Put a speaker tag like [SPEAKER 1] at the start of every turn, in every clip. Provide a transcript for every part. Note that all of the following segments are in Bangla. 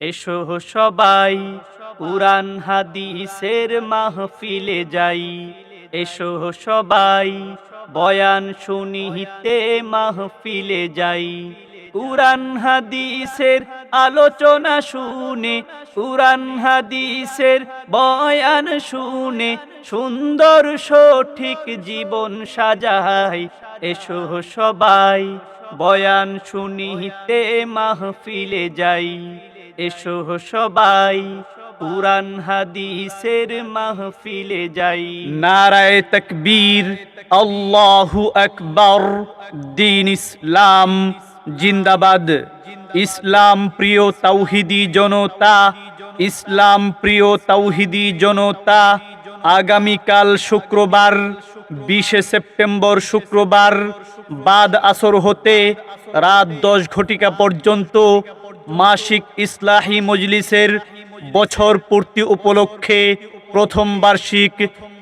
[SPEAKER 1] এসো সবাই, কুরআন, হাদিসের মাহফিলে যাই। এসো সবাই, বয়ান শুনিতে মাহফিলে যাই। কুরআন, হাদিসের আলোচনা শুনে, কুরআন, হাদিসের বয়ান শুনে, সুন্দর সঠিক জীবন সাজাই। এসো সবাই, বয়ান শুনিতে মাহফিলে যাই। এসো সবাই, কুরআন, হাদিসের মাহফিলে যাই। নারায় তকবীর, আল্লাহু আকবার, দিন ইসলাম, জিন্দাবাদ। ইসলাম প্রিয় তাওহিদি জনতা, ইসলাম প্রিয় তাওহিদি জনতা, আগামীকাল শুক্রবার, বিশে সেপ্টেম্বর শুক্রবার, বাদ আসর হতে রাত দশ ঘটিকা পর্যন্ত মাসিক ইসলাহি মজলিসের বছর পূর্তি উপলক্ষে প্রথম বার্ষিক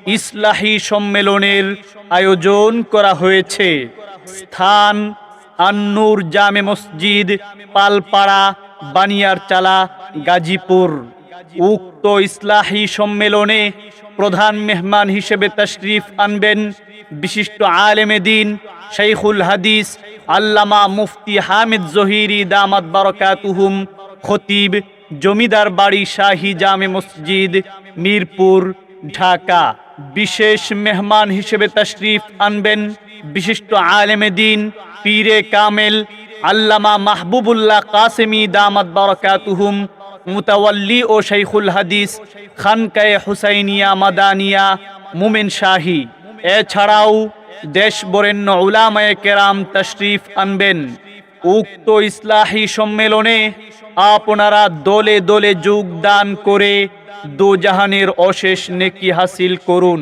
[SPEAKER 1] ইসলাহি সম্মেলনের আয়োজন করা হয়েছে। স্থান আন্নুর জামে মসজিদ, পালপাড়া, বানিয়ারচালা, গাজীপুর। উক্ত ইসলাহি সম্মেলনে প্রধান মেহমান হিসেবে তশরিফ আনবেন বিশিষ্ট আলেমে দিন শৈখুল হাদিস আল্লামা মুফতি হামিদ জহিরি দামাত বারকাতুহুম, খতিব জমিদার বাড়ি শাহী জামে মসজিদ, মিরপুর, ঢাকা। বিশেষ মেহমান হিসেবে তশরিফ আনবেন বিশিষ্ট আলেমে দিন, পীরে কামেল, আল্লামা মাহবুবুল্লাহ কাসেমি দামাত বারকাতুহুম, মুতাওয়াল্লি ও শৈখুল হাদিস, খানকায়ে হুসাইনিয়া মাদানিয়া, মুমেন শাহী। এছাড়াও দেশ বরেণ্য উলামায়ে কেরাম তশরিফ আনবেন। উক্ত ইসলাহি সম্মেলনে আপনারা দলে দলে যোগদান করে দোজাহানের অশেষ নেকি হাসিল করুন।